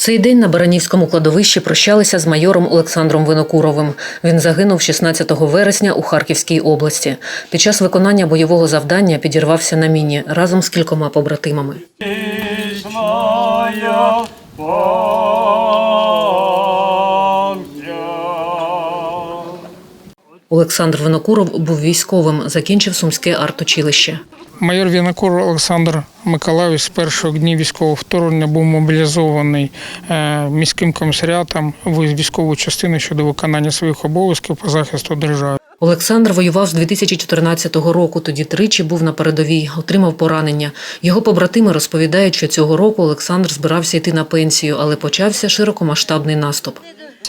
цей день на Баранівському кладовищі прощалися з майором Олександром Винокуровим. Він загинув 16 вересня у Харківській області. Під час виконання бойового завдання підірвався на міні разом з кількома побратимами. Олександр Винокуров був військовим, закінчив сумське артучилище. Майор Вінокур Олександр Миколаївич з перших днів військового вторгнення був мобілізований е, міським комісаріатом в військову частину щодо виконання своїх обов'язків по захисту держави. Олександр воював з 2014 року. Тоді тричі був на передовій, отримав поранення. Його побратими розповідають, що цього року Олександр збирався йти на пенсію, але почався широкомасштабний наступ.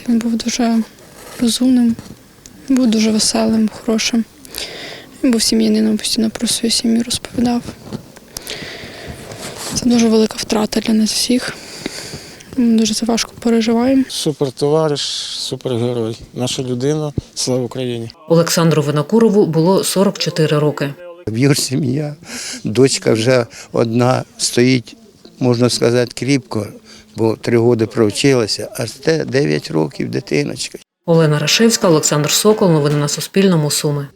Він був дуже розумним, був дуже веселим, хорошим. Був сім'янином, постійно про свою сім'ю розповідав. Це дуже велика втрата для нас всіх. Ми дуже це важко переживаємо. Супер товариш, супергерой. Наша людина. Слава Україні! Олександру Винокурову було 44 роки. В його сім'я, дочка вже одна стоїть, можна сказати, кріпко, бо три роки провчилася, а те 9 років дитиночка. Олена Рашевська, Олександр Сокол. Новини на Суспільному. Суми.